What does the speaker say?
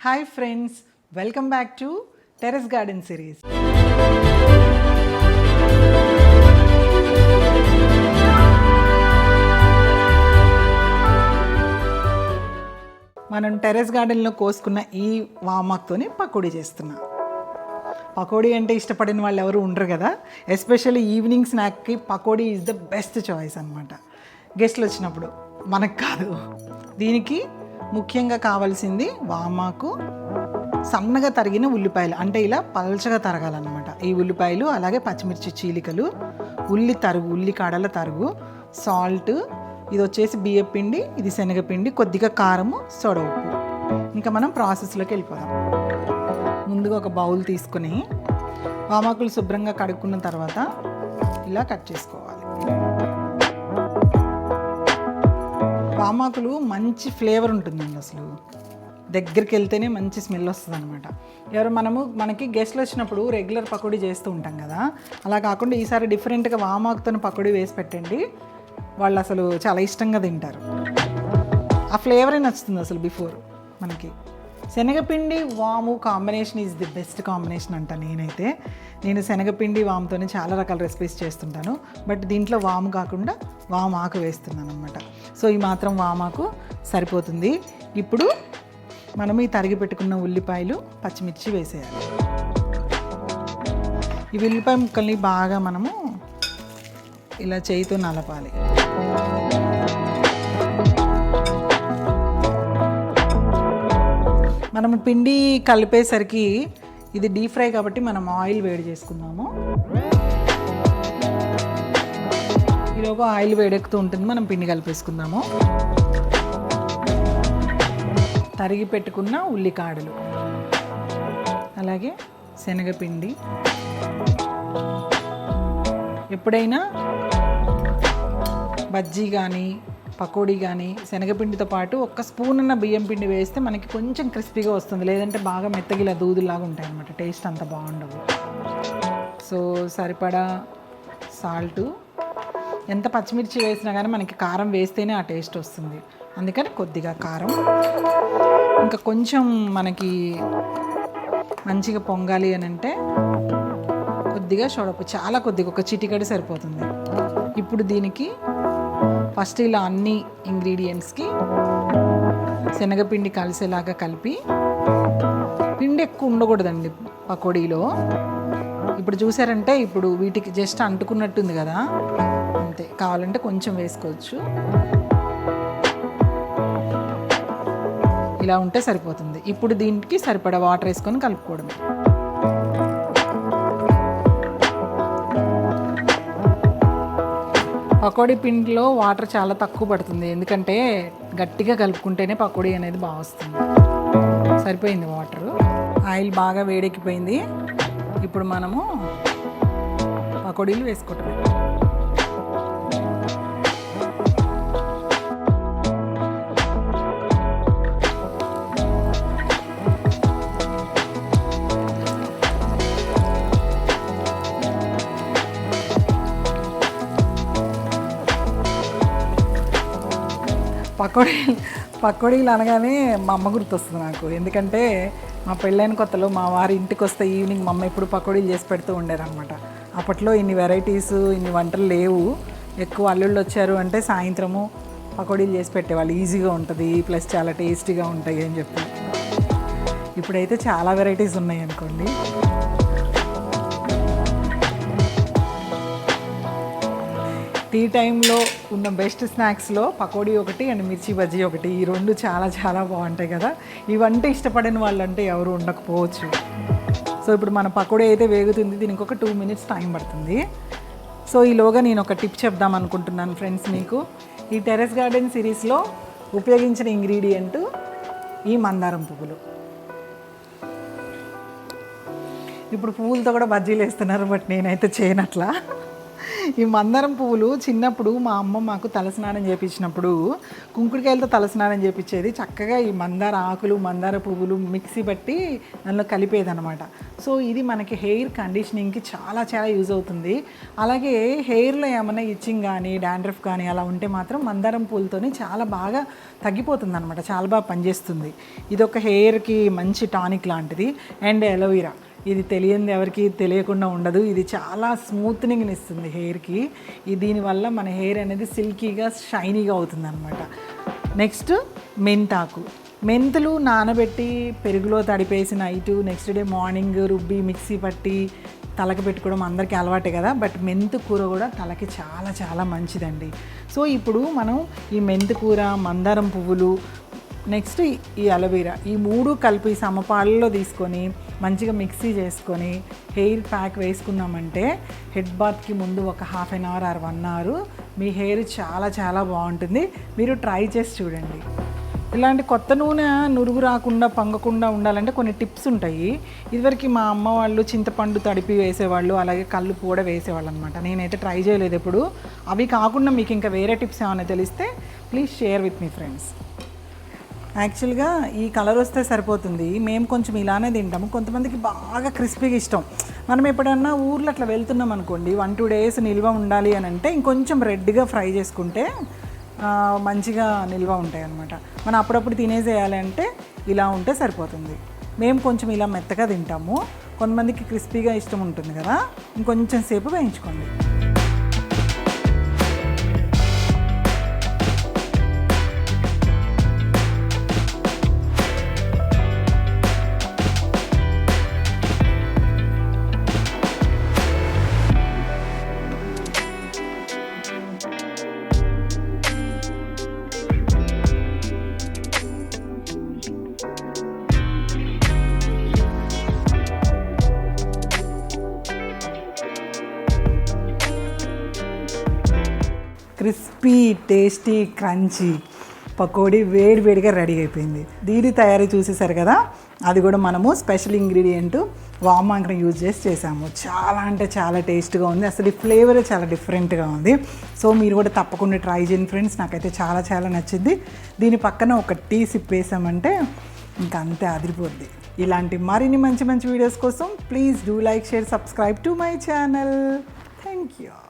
Hi friends welcome back to terrace garden series మనం terrace గార్డెన్లో కోసుకున్న ఈ వామాక్తోని పకోడీ చేస్తున్నాం. పకోడీ అంటే ఇష్టపడిన వాళ్ళు ఎవరు ఉండరు కదా. Especially evening స్నాక్కి pakodi is the best choice అనమాట గెస్ట్లు వచ్చినప్పుడు. మనకు కాదు. దీనికి ముఖ్యంగా కావాల్సింది వామాకు సన్నగా తరిగిన ఉల్లిపాయలు. అంటే ఇలా పల్చగా తరగాలన్నమాట. ఈ ఉల్లిపాయలు అలాగే పచ్చిమిర్చి చీలికలు ఉల్లి తరుగు ఉల్లి కాడల తరుగు సాల్ట్ ఇది వచ్చేసి బియ్య పిండి ఇది శనగపిండి కొద్దిగా కారము సోడ ఉప్పు. ఇంకా మనం ప్రాసెస్లోకి వెళ్ళిపోదాం. ముందుగా ఒక బౌల్ తీసుకొని వామాకులు శుభ్రంగా కడుక్కున్న తర్వాత ఇలా కట్ చేసుకోవాలి. వామాకులు మంచి ఫ్లేవర్ ఉంటుందండి అసలు. దగ్గరికి వెళ్తేనే మంచి స్మెల్ వస్తుంది అనమాట ఎవరు మనము మనకి గెస్ట్లు వచ్చినప్పుడు రెగ్యులర్ పకోడీ చేస్తూ ఉంటాం కదా. అలా కాకుండా ఈసారి డిఫరెంట్గా వామాకుతో పకోడీ వేసి పెట్టండి. వాళ్ళు అసలు చాలా ఇష్టంగా తింటారు. ఆ ఫ్లేవరే నచ్చుతుంది అసలు బిఫోర్ మనకి. శనగపిండి వాము combination is the best combination అంట నేనైతే. నేను శనగపిండి వాముతోనే చాలా రకాల రెసిపీస్ చేస్తుంటాను. బట్ దీంట్లో వాము కాకుండా వామాకు వేస్తున్నాను అనమాట సో ఈ మాత్రం వామాకు సరిపోతుంది. ఇప్పుడు మనం ఈ తరిగి పెట్టుకున్న ఉల్లిపాయలు పచ్చిమిర్చి వేసేయాలి. ఈ ఉల్లిపాయ ముక్కల్ని బాగా మనము ఇలా చేయితో నలపాలి. మనం పిండి కలిపేసరికి ఇది డీప్ ఫ్రై కాబట్టి మనం ఆయిల్ వేడి చేసుకుందాము. ఈలోపు ఆయిల్ వేడెక్కుతూ ఉంటుంది మనం పిండి కలిపేసుకుందాము. తరిగి పెట్టుకున్న ఉల్లికాడలు అలాగే శనగపిండి. ఎప్పుడైనా బజ్జీ కానీ పకోడీ కానీ శనగపిండితో పాటు ఒక్క స్పూన్ అన్న బియ్యం పిండి వేస్తే మనకి కొంచెం క్రిస్పీగా వస్తుంది. లేదంటే బాగా మెత్తగిలా దూదులాగా ఉంటాయి అనమాట టేస్ట్ అంత బాగుండవు సో సరిపడా సాల్టు. ఎంత పచ్చిమిర్చి వేసినా కానీ మనకి కారం వేస్తేనే ఆ టేస్ట్ వస్తుంది. అందుకని కొద్దిగా కారం. ఇంకా కొంచెం మనకి మంచిగా పొంగాలి అని అంటే కొద్దిగా షోడపు చాలా కొద్దిగా ఒక చిటికడి సరిపోతుంది. ఇప్పుడు దీనికి ఫస్ట్ ఇలా అన్ని ఇంగ్రీడియంట్స్కి శనగపిండి కలిసేలాగా కలిపి పిండి ఎక్కువ ఉండకూడదండి పకోడీలో. ఇప్పుడు చూసారంటే ఇప్పుడు వీటికి జస్ట్ అంటుకున్నట్టుంది కదా. అంతే కావాలంటే కొంచెం వేసుకోవచ్చు. ఇలా ఉంటే సరిపోతుంది. ఇప్పుడు దీనికి సరిపడా వాటర్ వేసుకొని కలుపుకోవడమే. పకోడీ పిండిలో వాటర్ చాలా తక్కువ పడుతుంది. ఎందుకంటే గట్టిగా కలుపుకుంటేనే పకోడీ అనేది బాగా వస్తుంది. సరిపోయింది వాటర్. ఆయిల్ బాగా వేడెక్కిపోయింది. ఇప్పుడు మనము పకోడీలు వేసుకుంటాం పకోడీ పకోడీలు అనగానే మా అమ్మ గుర్తొస్తుంది నాకు. ఎందుకంటే మా పెళ్ళైన కొత్తలో మా వారి ఇంటికి వస్తే ఈవినింగ్ మా అమ్మ ఎప్పుడు పకోడీలు చేసి పెడుతూ ఉండేదన్నమాట. అప్పట్లో ఇన్ని వెరైటీస్ ఇన్ని వంటలు లేవు. ఎక్కువ అల్లుళ్ళు వచ్చారు అంటే సాయంత్రము పకోడీలు చేసి పెట్టేవాళ్ళు. ఈజీగా ఉంటుంది ప్లస్ చాలా టేస్టీగా ఉంటాయి అని చెప్పి. ఇప్పుడైతే చాలా వెరైటీస్ ఉన్నాయి అనుకోండి. టీ టైంలో ఉన్న బెస్ట్ స్నాక్స్లో పకోడీ ఒకటి అండ్ మిర్చి బజ్జీ ఒకటి. ఈ రెండు చాలా చాలా బాగుంటాయి కదా. ఇవంటే ఇష్టపడిన వాళ్ళంటే ఎవరు ఉండకపోవచ్చు. సో ఇప్పుడు మన పకోడీ అయితే వేగుతుంది. దీనికి ఒక టూ మినిట్స్ టైం పడుతుంది. సో ఈలోగా నేను ఒక టిప్ చెప్దాం అనుకుంటున్నాను ఫ్రెండ్స్ మీకు. ఈ టెరెస్ గార్డెన్ సిరీస్లో ఉపయోగించిన ఇంగ్రీడియంట్ ఈ మందారం పువ్వులు. ఇప్పుడు పువ్వులతో కూడా బజ్జీలు వేస్తున్నారు బట్ నేనైతే చేయనట్లా. ఈ మందారం పువ్వులు చిన్నప్పుడు మా అమ్మ మాకు తలస్నానం చేపించినప్పుడు కుంకుడుకాయలతో తలస్నానం చేపించేది. చక్కగా ఈ మందార ఆకులు మందార పువ్వులు మిక్సీ బట్టి దానిలో కలిపేదనమాట సో ఇది మనకి హెయిర్ కండిషనింగ్కి చాలా చాలా యూజ్ అవుతుంది. అలాగే హెయిర్లో ఏమైనా ఇచ్చింగ్ కానీ డాండ్రఫ్ కానీ అలా ఉంటే మాత్రం మందారం పూలతోనే చాలా బాగా తగ్గిపోతుంది అనమాట చాలా బాగా పనిచేస్తుంది. ఇది ఒక హెయిర్కి మంచి టానిక్ లాంటిది. And aloe vera. ఇది తెలియంది ఎవరికి తెలియకుండా ఉండదు. ఇది చాలా స్మూత్నింగ్ని ఇస్తుంది హెయిర్కి ఇది దీనివల్ల మన హెయిర్ అనేది సిల్కీగా షైనీగా అవుతుంది అనమాట నెక్స్ట్ మెంతాకు. మెంతులు నానబెట్టి పెరుగులో తడిపేసి నైటు నెక్స్ట్ డే మార్నింగ్ రుబ్బి మిక్సీ పట్టి తలకి పెట్టుకోవడం అందరికీ అలవాటే కదా. బట్ మెంతు కూర కూడా తలకి చాలా చాలా మంచిదండి. సో ఇప్పుడు మనం ఈ మెంతు కూర మందారం పువ్వులు నెక్స్ట్ ఈ- అలవీరా ఈ మూడు కలిపి సమపాలలో తీసుకొని మంచిగా మిక్సీ చేసుకొని హెయిర్ ప్యాక్ వేసుకున్నామంటే హెడ్ బాత్కి ముందు ఒక half an hour or one hour. Me hair చాలా చాలా బాగుంటుంది. మీరు ట్రై చేసి చూడండి. ఇలాంటి కొత్త నూనె నురుగు రాకుండా పంగకుండా ఉండాలంటే కొన్ని టిప్స్ ఉంటాయి. ఇదివరకు మా అమ్మ వాళ్ళు చింతపండు తడిపి వేసేవాళ్ళు అలాగే కళ్ళు కూడా వేసేవాళ్ళు అనమాట నేనైతే ట్రై చేయలేదు ఎప్పుడు. అవి కాకుండా మీకు ఇంకా వేరే టిప్స్ ఏమైనా తెలిస్తే ప్లీజ్ షేర్ విత్ మీ ఫ్రెండ్స్. యాక్చువల్గా ఈ కలర్ వస్తే సరిపోతుంది. మేము కొంచెం ఇలానే తింటాము. కొంతమందికి బాగా క్రిస్పీగా ఇష్టం. మనం ఎప్పుడన్నా ఊర్లో అట్లా వెళ్తున్నాం అనుకోండి వన్ టూ డేస్ నిల్వ ఉండాలి అని అంటే ఇంకొంచెం రెడ్గా ఫ్రై చేసుకుంటే మంచిగా నిల్వ ఉంటాయి అనమాట మనం అప్పుడప్పుడు తినేసేయాలి అంటే ఇలా ఉంటే సరిపోతుంది. మేము కొంచెం ఇలా మెత్తగా తింటాము. కొంతమందికి క్రిస్పీగా ఇష్టం ఉంటుంది కదా. ఇంకొంచెం సేపు వేయించుకోండి. క్రిస్పీ టేస్టీ క్రంచీ పకోడీ వేడివేడిగా రెడీ అయిపోయింది. దీని తయారీ చూసేసారు కదా? అది కూడా మనము స్పెషల్ ఇంగ్రీడియంట్ వామాంకరం యూజ్ చేసి చేసాము. చాలా అంటే చాలా టేస్ట్గా ఉంది. అసలు ఈ ఫ్లేవర్ చాలా డిఫరెంట్గా ఉంది. సో మీరు కూడా తప్పకుండా ట్రై చేయండి ఫ్రెండ్స్. నాకైతే చాలా చాలా నచ్చింది. దీని పక్కన ఒక టీ సిప్ వేసామంటే ఇంకా అంతే అదిరిపోద్ది. ఇలాంటి మరిన్ని మంచి మంచి వీడియోస్ కోసం please do like share subscribe to my channel. Thank you